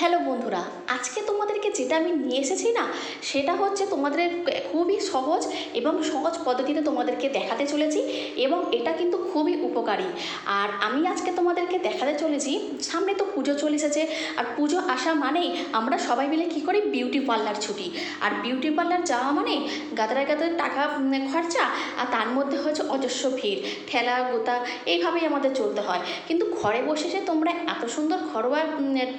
Hello বন্ধুরা, আজকে তোমাদেরকে যেটা আমি নিয়ে এসেছি না, সেটা হচ্ছে তোমাদের খুবই সহজ এবং সহজ পদ্ধতিতে তোমাদেরকে দেখাতে চলেছি এবং এটা কিন্তু খুবই উপকারী। আর আমি আজকে তোমাদেরকে দেখাতে চলেছি, সামনে তো পুজো চলে এসেছে, আর পুজো আসা মানেই আমরা সবাই মিলে কী করি বিউটি পার্লার ছুটি। আর বিউটি পার্লার যাওয়া মানে গাদারে গাদারে টাকা খরচা, আর তার মধ্যে হচ্ছে অজস্র ভিড়, ঠেলা, গোতা, এইভাবেই আমাদের চলতে হয়। কিন্তু ঘরে বসে যে তোমরা এত সুন্দর ঘরোয়া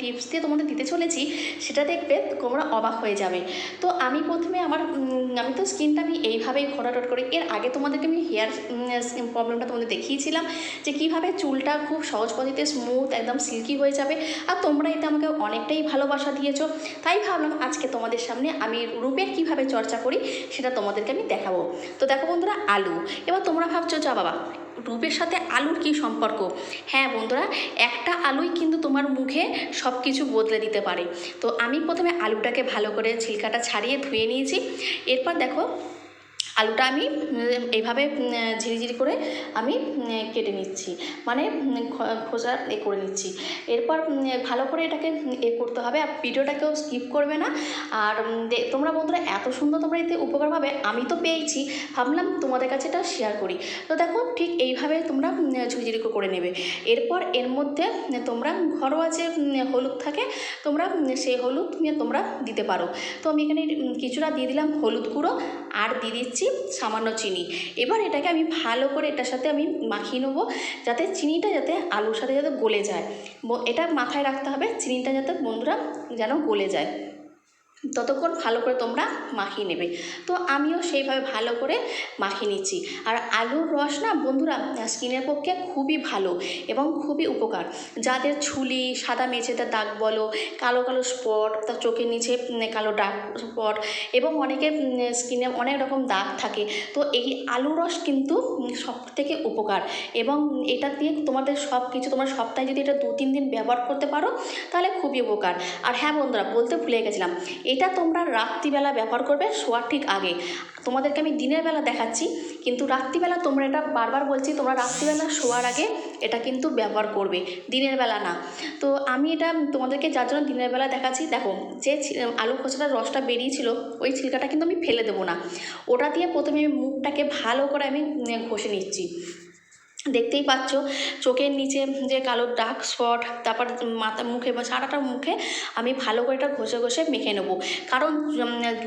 টিপস দিয়ে তোমাদের দিতে চলেছি, সেটা দেখবে তোমরা অবাক হয়ে যাবে। তো আমি প্রথমে আমার আমি তো স্কিনটা আমি এইভাবেই ঘোরাটোট করি। এর আগে তোমাদেরকে আমি হেয়ার প্রবলেমটা তোমাদের দেখিয়েছিলাম, যে কীভাবে চুলটা খুব সহজ পদ্ধতিতে স্মুথ একদম সিল্কি হয়ে যাবে। আর তোমরা এতে আমাকে অনেকটাই ভালোবাসা দিয়েছ। তাই ভাবলাম আজকে তোমাদের সামনে আমি রূপের কীভাবে চর্চা করি, সেটা তোমাদেরকে আমি দেখাবো। তো দেখো বন্ধুরা, আলু। এবার তোমরা ভাবছ, যা বাবা রূপের সাথে আলুর কী সম্পর্ক? হ্যাঁ বন্ধুরা, একটা আলুই কিন্তু তোমার মুখে সব কিছু বদলে দিতে পারে। তো আমি প্রথমে আলুটাকে ভালো করে ছিলকাটা ছাড়িয়ে ধুয়ে নিয়েছি। এরপর দেখো আলুটা আমি এইভাবে ঝিরিঝিরি করে আমি কেটে নিচ্ছি। মানে খোসা এ করে নিচ্ছি। এরপর ভালো করে এটাকে এ করতে হবে। আর ভিডিওটাকেও স্কিপ করবে না। আর তোমরা বন্ধুরা এত সুন্দর তোমরা এতে উপকার পাবে আমি তো পেয়েছি। ভাবলাম তোমাদের কাছে এটা শেয়ার করি। তো দেখো ঠিক এইভাবে তোমরা উম, ঝুরঝুরি করে নেবে। এরপর এর মধ্যে তোমরা ঘরোয়া যে হলুদ থাকে তোমরা সেই হলুদ তোমরা দিতে পারো। তো আমি এখানে কিছুটা দিয়ে দিলাম হলুদ গুঁড়ো। আর দিয়ে দিচ্ছি সামান্য চিনি। এবার এটাকে আমি ভালো করে এটার সাথে আমি মাখিয়ে নেব, যাতে চিনিটা যাতে আলুর সাথে যাতে গলে যায়। এটা মাথায় রাখতে হবে, চিনিটা যাতে বন্ধুরা যেন গলে যায়। ততক্ষণ ভালো করে তোমরা মাখিয়ে নেবে। তো আমিও সেইভাবে ভালো করে মাখিয়ে নিচ্ছি। আর আলুর রস না বন্ধুরা স্কিনের পক্ষে খুবই ভালো এবং খুবই উপকার। যাদের ছুলি, সাদা মেঝেতে দাগ বলো, কালো কালো স্পট তার চোখের নিচে কালো দাগ স্পট এবং অনেকের স্কিনে অনেক রকম দাগ থাকে। তো এই আলু রস কিন্তু সব থেকে উপকার এবং এটা দিয়ে তোমাদের সব কিছু তোমরা সপ্তাহে যদি এটা দু তিন দিন ব্যবহার করতে পারো, তাহলে খুবই উপকার। আর হ্যাঁ বন্ধুরা, বলতে ভুলে গেছিলাম এটা তোমরা রাত্রিবেলা ব্যবহার করবে, শোয়ার ঠিক আগে। তোমাদেরকে আমি দিনের বেলা দেখাচ্ছি, কিন্তু রাত্রিবেলা তোমরা এটা বারবার বলছি, তোমরা রাত্রিবেলা শোয়ার আগে এটা কিন্তু ব্যবহার করবে, দিনের বেলা না। তো আমি এটা তোমাদেরকে যার জন্য দিনের বেলা দেখাচ্ছি, দেখো, যে আলু খোসাটার রসটা বেরিয়েছিল, ওই ছিলকাটা কিন্তু আমি ফেলে দেবো না। ওটা দিয়ে প্রথমে আমি মুখটাকে ভালো করে আমি ঘষে নিচ্ছি। দেখতেই পাচ্ছ, চোখের নিচে যে কালো ডার্ক স্পট তারপর মাথা মুখে বা সারাটা মুখে আমি ভালো করে এটা ঘষে ঘষে মেখে নেব। কারণ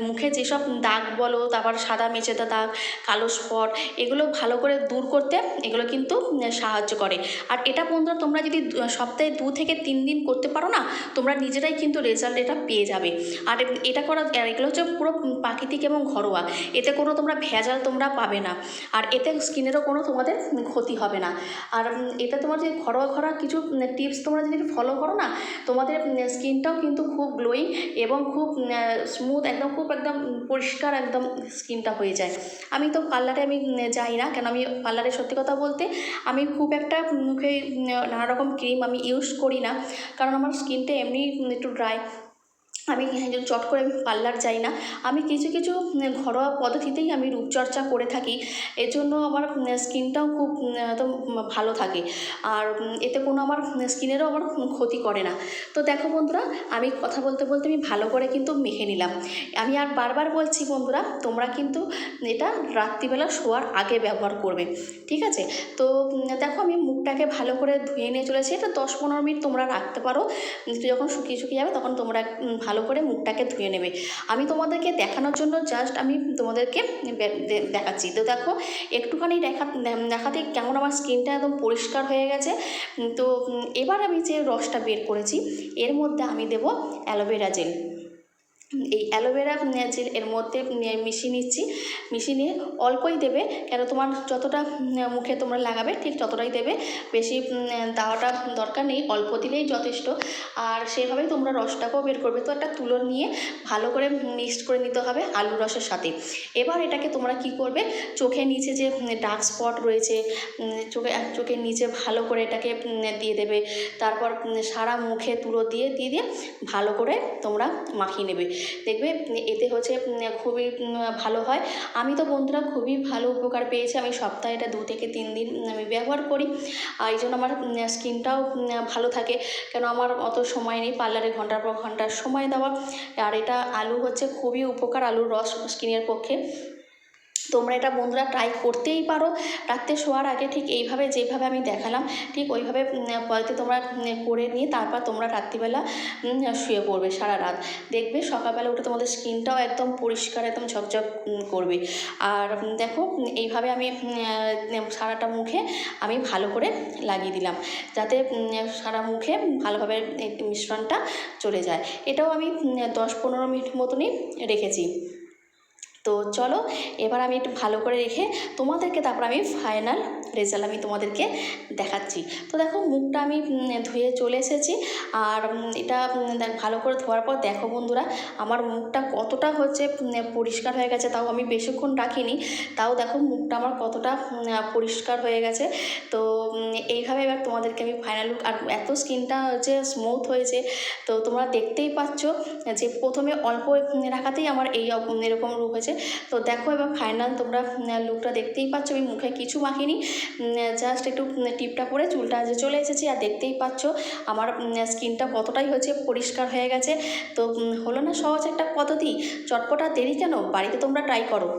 মুখে যেসব দাগ বলো, তারপর সাদা মেচেদা দাগ, কালো স্পট এগুলো ভালো করে দূর করতে এগুলো কিন্তু সাহায্য করে। আর এটা বন্ধুরা তোমরা যদি সপ্তাহে দু থেকে তিন দিন করতে পারো না, তোমরা নিজেরাই কিন্তু রেজাল্ট এটা পেয়ে যাবে। আর এটা করা এগুলো হচ্ছে পুরো প্রাকৃতিক এবং ঘরোয়া। এতে কোনো তোমরা ভেজাল তোমরা পাবে না। আর এতে স্কিনেরও কোনো তোমাদের ক্ষতি হবে না। আর এটা তোমার যে ঘরোয়া ঘরোয়া কিছু টিপস তোমরা যদি ফলো করো না, তোমাদের স্কিনটাও কিন্তু খুব গ্লোয়িং এবং খুব স্মুথ একদম, খুব একদম পরিষ্কার একদম স্কিনটা হয়ে যায়। আমি তো পার্লারে আমি যাই না, কেন আমি পার্লারে সত্যি কথা বলতে আমি খুব একটা মুখে নানা রকম ক্রিম আমি ইউজ করি না। কারণ আমার স্কিনটা এমনি একটু ড্রাই আমি এই চট করে আমি পার্লার যাই না আমি কিছু কিছু ঘরোয়া পদ্ধতিতেই আমি রূপচর্চা করে থাকি। এর জন্য আমার স্কিনটাও খুব একদম ভালো থাকে। আর এতে কোনো আমার স্কিনেরও আমার ক্ষতি করে না। তো দেখো বন্ধুরা আমি কথা বলতে বলতে আমি ভালো করে কিন্তু মেখে নিলাম। আমি আর বারবার বলছি বন্ধুরা তোমরা কিন্তু এটা রাত্রিবেলা শোয়ার আগে ব্যবহার করবে। ঠিক আছে? তো দেখো আমি মুখটাকে ভালো করে ধুয়ে নিয়ে চলেছি। এটা দশ পনেরো মিনিট তোমরা রাখতে পারো। যখন শুকিয়ে শুকিয়ে যাবে তখন তোমরা উম, ভালো করে মুখটাকে ধুয়ে নেবে। আমি তোমাদেরকে দেখানোর জন্য জাস্ট আমি তোমাদেরকে দেখাচ্ছি। তো দেখো, একটুখানি দেখা, দেখাতে কেমন আমার স্কিনটা একদম পরিষ্কার হয়ে গেছে। তো এবার আমি যে রসটা বের করেছি, এর মধ্যে আমি দেবো অ্যালোভেরা জেল। এই অ্যালোভেরা জেল এর মধ্যে মিশিয়ে নিচ্ছি। মিশিয়ে নিয়ে অল্পই দেবে, কেন তোমার যতটা মুখে তোমরা লাগাবে ঠিক ততটাই দেবে। বেশি দেওয়াটা দরকার নেই, অল্প দিলেই যথেষ্ট। আর সেভাবেই তোমরা রসটাকেও বের করবে। তো একটা তুলো নিয়ে ভালো করে মিক্সড করে নিতে হবে আলু রসের সাথে। এবার এটাকে তোমরা কি করবে চোখের নিচে যে ডার্ক স্পট রয়েছে চোখে চোখের নিচে ভালো করে এটাকে দিয়ে দেবে। তারপর সারা মুখে তুলো দিয়ে দিয়ে দিয়ে ভালো করে তোমরা মাখিয়ে নেবে। দেখবে, এতে হচ্ছে খুবই ভালো হয়। আমি তো বন্ধুরা খুবই ভালো উপকার পেয়েছি। আমি সপ্তাহে এটা দু থেকে তিন দিন আমি ব্যবহার করি। আর এই জন্য আমার স্কিনটাও ভালো থাকে। কেন আমার অত সময় নেই পার্লারে ঘণ্টার পর ঘণ্টা সময় দেওয়া আর এটা আলু হচ্ছে খুবই উপকার, আলুর রস স্কিনের পক্ষে। তোমরা এটা বন্ধুরা ট্রাই করতেই পারো। রাত্রে শোয়ার আগে ঠিক এইভাবে যেভাবে আমি দেখালাম, ঠিক ওইভাবে পদ্ধতি তোমরা করে নিয়ে তারপর তোমরা রাত্রিবেলা শুয়ে পড়বে সারা রাত। দেখবে সকালবেলা উঠে তোমাদের স্কিনটাও একদম পরিষ্কার, একদম ঝকঝক করবে। আর দেখো এইভাবে আমি সারাটা মুখে আমি ভালো করে লাগিয়ে দিলাম, যাতে সারা মুখে ভালোভাবে মিশ্রণটা চলে যায়। এটাও আমি দশ পনেরো মিনিট মতনই রেখেছি। তো চলো, এবার আমি একটু ভালো করে রেখে তোমাদেরকে তারপর আমি ফাইনাল রেজাল্ট আমি তোমাদেরকে দেখাচ্ছি। তো দেখো, মুখটা আমি ধুয়ে চলে এসেছি। আর এটা ভালো করে ধোয়ার পর দেখো বন্ধুরা, আমার মুখটা কতটা হচ্ছে পরিষ্কার হয়ে গেছে তাও আমি বেশিক্ষণ রাখিনি। তাও দেখো, মুখটা আমার কতটা পরিষ্কার হয়ে গেছে। তো এইভাবে এবার তোমাদেরকে আমি ফাইনাল লুক আর এত স্কিনটা হচ্ছে স্মুথ হয়েছে, তো তোমরা দেখতেই পাচ্ছ যে প্রথমে অল্প রাখাতেই আমার এই এরকম রূপ হয়েছে। তো দেখো এবার ফাইনাল তোমরা লুকটা দেখতেই পাচ্ছ, আমি মুখে কিছু মাখিনি জাস্ট একটু টিপটা করে চুলটা আজ চলে এসেছি, আর দেখতেই পাচ্ছ আমার স্কিনটা কতটাই হয়েছে পরিষ্কার হয়ে গেছে। তো হলো না সহজ একটা পদ্ধতি, চটপটা দেরি কেন? বাড়িতে তোমরা ট্রাই করো।